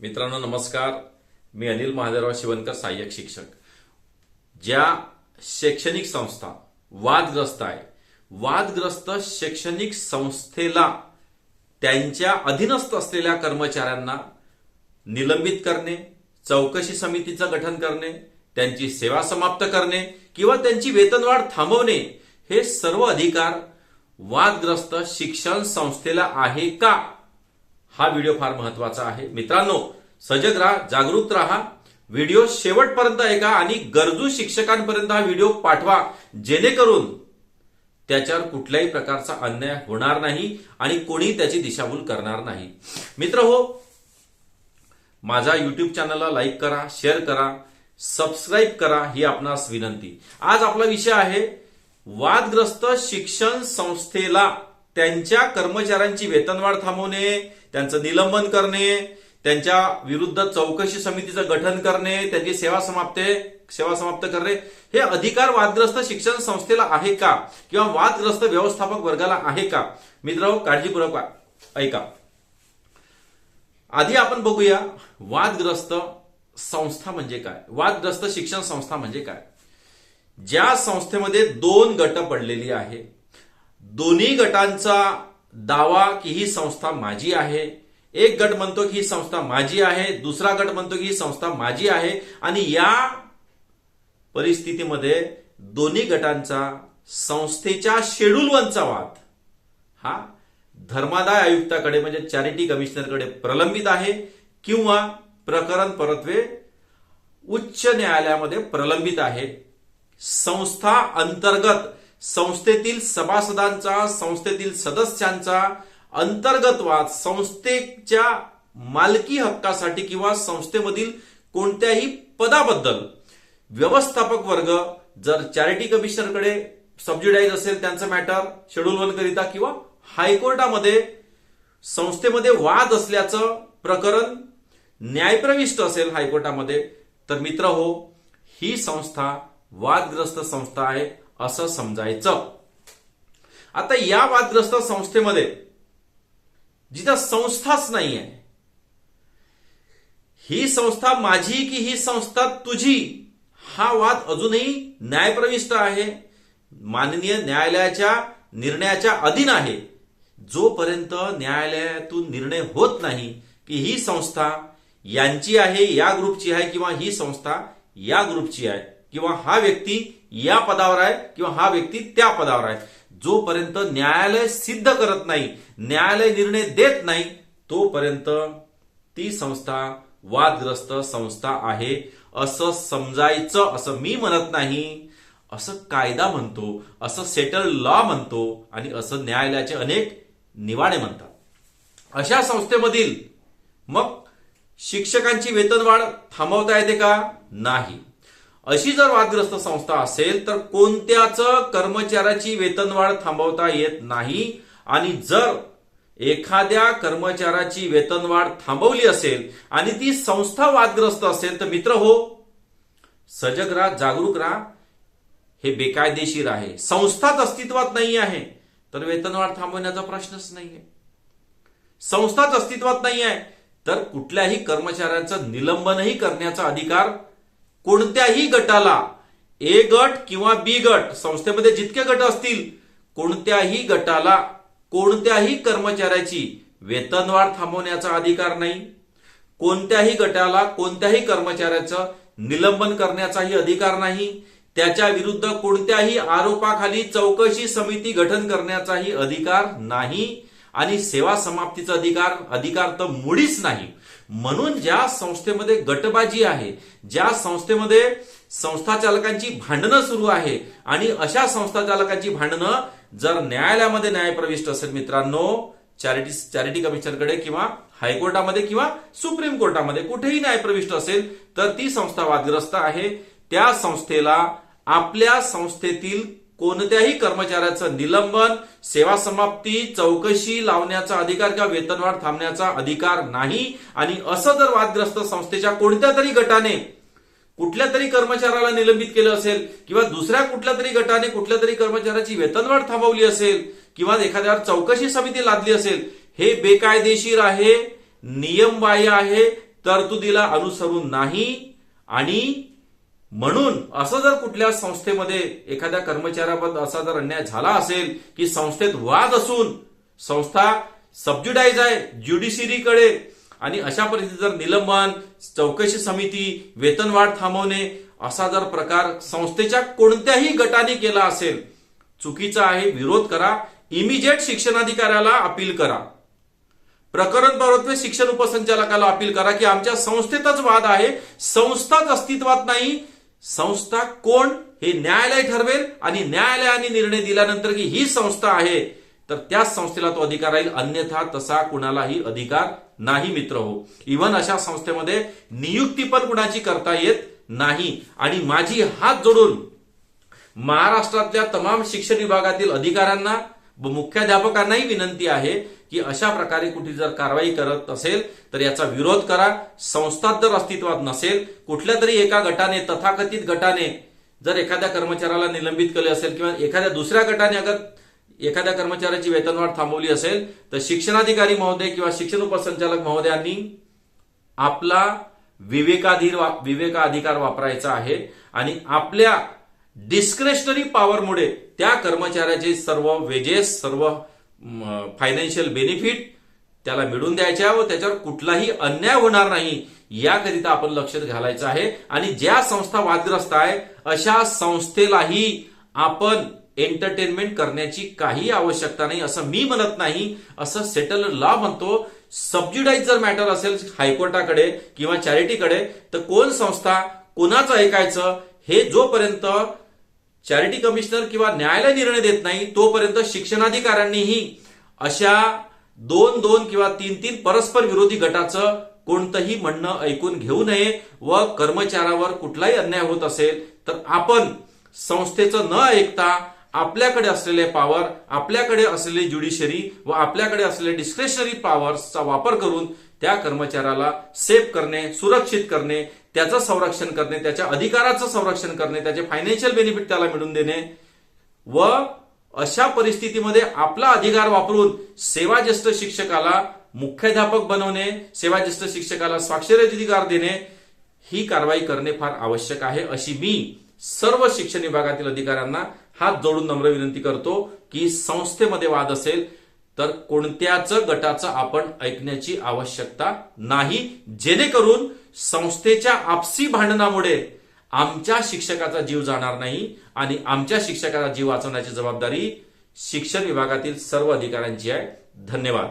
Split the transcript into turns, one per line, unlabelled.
मित्रांनो नमस्कार. मी अनिल महादेवराव शिवनकर सहाय्यक शिक्षक. ज्या शैक्षणिक संस्था वादग्रस्त आहे वादग्रस्त शैक्षणिक संस्थेला त्यांच्या अधीनस्थ असलेल्या कर्मचाऱ्यांना निलंबित करणे चौकशी समितीचं गठन करणे त्यांची सेवा समाप्त करणे किंवा त्यांची वेतनवाढ थांबवणे हे सर्व अधिकार वादग्रस्त शिक्षण संस्थेला आहे का? हा व्हिडिओ फार महत्त्वाचा आहे. मित्रांनो सजग राहा जागरूक राहा. व्हिडिओ शेवटपर्यंत ऐका आणि गरजू शिक्षकांपर्यंत हा व्हिडिओ पाठवा. जेणेकरून त्याच्यावर कुठल्याही प्रकारचा अन्याय होणार नाही आणि कोणी त्याची दिशाभूल करणार नाही. मित्र हो माझा युट्यूब चॅनलला लाईक करा शेअर करा सबस्क्राईब करा ही आपणास विनंती. आज आपला विषय आहे वादग्रस्त शिक्षण संस्थेला त्यांच्या कर्मचाऱ्यांची वेतनवाढ थांबवणे त्यांचं निलंबन करणे त्यांच्या विरुद्ध चौकशी समितीचं गठन करणे त्यांची सेवा समाप्त सेवा समाप्त करणे हे अधिकार वादग्रस्त शिक्षण संस्थेला आहे का? किंवा वादग्रस्त व्यवस्थापक वर्गाला आहे का? मित्र काळजीपूर्वक ऐका. आधी आपण बघूया वादग्रस्त संस्था म्हणजे काय? वादग्रस्त शिक्षण संस्था म्हणजे काय? ज्या संस्थेमध्ये दोन गट पडलेली आहे. दोन्ही गटांचा दावा की ही संस्था माझी आहे. एक गट म्हणतो की ही संस्था माझी आहे दुसरा गट म्हणतो की ही संस्था माझी आहे आणि या परिस्थितीमध्ये दोन्ही गटांचा संस्थेच्या शेड्यूल वनचा वाद हा धर्मादाय आयुक्ताकडे म्हणजे चॅरिटी कमिशनरकडे प्रलंबित आहे किंवा प्रकरण परतवे उच्च न्यायालयामध्ये प्रलंबित आहे. संस्था अंतर्गत संस्थेतील सभासदांचा संस्थेतील सदस्यांचा अंतर्गत वाद संस्थेच्या मालकी हक्कासाठी किंवा संस्थेमधील कोणत्याही पदाबद्दल व्यवस्थापक वर्ग जर चॅरिटी कमिशनरकडे सबजिडाईज असेल त्यांचं मॅटर शेड्यूल वन करिता किंवा हायकोर्टामध्ये संस्थेमध्ये वाद असल्याचं प्रकरण न्यायप्रविष्ट असेल हायकोर्टामध्ये तर मित्र हो ही संस्था वादग्रस्त संस्था आहे. असं समजायचं. आता या वादग्रस्त संस्थेमध्ये जिथं संस्थाच नाही आहे ही संस्था माझी की ही संस्था तुझी हा वाद अजूनही न्यायप्रविष्ट आहे माननीय न्यायालयाच्या निर्णयाच्या अधीन आहे. जोपर्यंत न्यायालयातून निर्णय होत नाही की ही संस्था यांची आहे या ग्रुपची आहे किंवा ही संस्था या ग्रुपची आहे किंवा हा व्यक्ती या पदावर आहे किंवा हा व्यक्ती त्या पदावर आहे. जोपर्यंत न्यायालय सिद्ध करत नाही न्यायालय निर्णय देत नाही तोपर्यंत ती संस्था वादग्रस्त संस्था आहे. असं समजायचं असं मी म्हणत नाही. असं कायदा म्हणतो असं सेटल लॉ म्हणतो आणि असं न्यायालयाचे अनेक निवाडे म्हणतात. अशा संस्थेमधील मग शिक्षकांची वेतनवाढ थांबवता येते का? नाही. अशी जर वादग्रस्त संस्था असेल तर कोणत्याच कर्मचाऱ्याची वेतनवाढ थांबवता येत नाही. आणि जर एखाद्या कर्मचाऱ्याची वेतनवाढ थांबवली असेल आणि ती संस्था वादग्रस्त असेल तर मित्र हो सजग राहा जागरूक राहा. हे बेकायदेशीर आहे. संस्थाच अस्तित्वात नाही आहे. तर वेतनवाढ थांबवण्याचा प्रश्नच नाही आहे संस्थाच अस्तित्वात नाही आहे. तर कुठल्याही कर्मचाऱ्यांचं निलंबनही करण्याचा अधिकार कोणत्याही गटाला ए गट किंवा बी गट संस्थेमध्ये जितके गट असतील कोणत्याही गटाला कोणत्याही कर्मचाऱ्याची वेतनवाढ थांबवण्याचा अधिकार नाही. कोणत्याही गटाला कोणत्याही कर्मचाऱ्याचं निलंबन करण्याचाही अधिकार नाही. त्याच्या विरुद्ध कोणत्याही आरोपाखाली चौकशी समिती गठन करण्याचाही अधिकार नाही. आणि सेवा समाप्तीचा अधिकार अधिकार तर मुळीच नाही. म्हणून ज्या संस्थेमध्ये गटबाजी आहे ज्या संस्थेमध्ये संस्था चालकांची भांडणं सुरू आहे आणि अशा संस्था चालकांची भांडणं जर न्यायालयामध्ये न्यायप्रविष्ट असेल मित्रांनो चॅरिटी चॅरिटी कमिशनकडे किंवा हायकोर्टामध्ये किंवा सुप्रीम कोर्टामध्ये कुठेही न्यायप्रविष्ट असेल तर ती संस्था वादग्रस्त आहे. त्या संस्थेला आपल्या संस्थेतील कोणत्याही कर्मचाऱ्याचं निलंबन सेवा समाप्ती चौकशी लावण्याचा अधिकार किंवा वेतनवाढ थांबण्याचा अधिकार नाही. आणि असं जर वादग्रस्त संस्थेच्या कोणत्या तरी गटाने कुठल्या तरी कर्मचाऱ्याला निलंबित केलं असेल किंवा दुसऱ्या कुठल्या तरी गटाने कुठल्या तरी कर्मचाऱ्याची वेतनवाढ थांबवली असेल किंवा एखाद्यावर चौकशी समिती लादली असेल हे बेकायदेशीर आहे नियमबाह्य आहे तरतुदीला अनुसरून नाही. आणि म्हणून असं जर कुठल्या संस्थेमध्ये एखाद्या कर्मचाऱ्याबद्दल असा जर अन्याय झाला असेल की संस्थेत वाद असून संस्था सबज्युडाईज आहे ज्युडिशरीकडे आणि अशा परिस्थितीत जर निलंबन चौकशी समिती वेतनवाढ थांबवणे असा जर प्रकार संस्थेच्या कोणत्याही गटाने केला असेल चुकीचा आहे विरोध करा इमिजिएट शिक्षणाधिकाऱ्याला अपील करा. प्रकरण परत्वे शिक्षण उपसंचालकाला अपील करा की आमच्या संस्थेतच वाद आहे संस्थाच अस्तित्वात नाही संस्था कोण हे न्यायालय ठरवेल आणि न्यायालयाने निर्णय दिल्यानंतर की ही संस्था आहे तर त्याच संस्थेला तो अधिकार राहील. अन्यथा तसा कुणालाही अधिकार नाही मित्र हो. इव्हन अशा संस्थेमध्ये नियुक्ती पण कुणाची करता येत नाही. आणि माझी हात जोडून महाराष्ट्रातल्या तमाम शिक्षण विभागातील अधिकाऱ्यांना व मुख्याध्यापकांनाही विनंती आहे की अशा प्रकारे कुठे जर कारवाई करत असेल तर याचा विरोध करा. संस्थात जर अस्तित्वात नसेल कुठल्या तरी एका गटाने तथाकथित गटाने जर एखाद्या कर्मचाऱ्याला निलंबित केले असेल किंवा एखाद्या दुसऱ्या गटाने अगर एखाद्या कर्मचाऱ्याची वेतनवाढ थांबवली असेल तर शिक्षणाधिकारी महोदय किंवा शिक्षण उपसंचालक महोदयांनी आपला विवेकाधीर वा- विवेकाधिकार वापरायचा आहे आणि आपल्या डिस्क्रेशनरी पॉवरमुळे त्या कर्मचाऱ्याचे सर्व वेजेस सर्व फायनान्शियल बेनिफिट त्याला मिळून द्यायच्या व त्याच्यावर कुठलाही अन्याय होणार नाही याकरिता आपण लक्ष घालायचं आहे. आणि ज्या संस्था वादग्रस्त आहे अशा संस्थेलाही आपण एंटरटेनमेंट करण्याची काही आवश्यकता नाही असं मी म्हणत नाही असं सेटल लॉ म्हणतो. सबज्युडाईज जर मॅटर असेल हायकोर्टाकडे किंवा चॅरिटीकडे तर कोण संस्था कोणाचं ऐकायचं हे जोपर्यंत चॅरिटी कमिशनर किंवा न्यायालय निर्णय देत नाही तोपर्यंत शिक्षणाधिकाऱ्यांनीही अशा दोन दोन किंवा तीन तीन परस्पर विरोधी गटाचं कोणतंही म्हणणं ऐकून घेऊ नये व कर्मचाऱ्यावर कुठलाही अन्याय होत असेल तर आपण संस्थेचं न ऐकता आपल्याकडे असलेले पॉवर आपल्याकडे असलेली ज्युडिशरी व आपल्याकडे असलेले डिस्क्रेशनरी पॉवर्सचा वापर करून त्या कर्मचाऱ्याला सेफ करणे सुरक्षित करणे त्याचं संरक्षण करणे त्याच्या अधिकाराचं संरक्षण करणे त्याचे फायनान्शियल बेनिफिट त्याला मिळवून देणे व अशा परिस्थितीमध्ये आपला अधिकार वापरून सेवाज्येष्ठ शिक्षकाला मुख्याध्यापक बनवणे सेवाज्येष्ठ शिक्षकाला स्वाक्षरी अधिकार देणे ही कारवाई करणे फार आवश्यक आहे अशी मी सर्व शिक्षण विभागातील अधिकाऱ्यांना हात जोडून नम्र विनंती करतो की संस्थेमध्ये वाद असेल तर कोणत्याच गटाचं आपण ऐकण्याची आवश्यकता नाही. जेणेकरून संस्थेच्या आपसी भांडणामुळे आमच्या शिक्षकाचा जीव जाणार नाही आणि आमच्या शिक्षकाचा जीव वाचवण्याची जबाबदारी शिक्षण विभागातील सर्व अधिकाऱ्यांची आहे. धन्यवाद.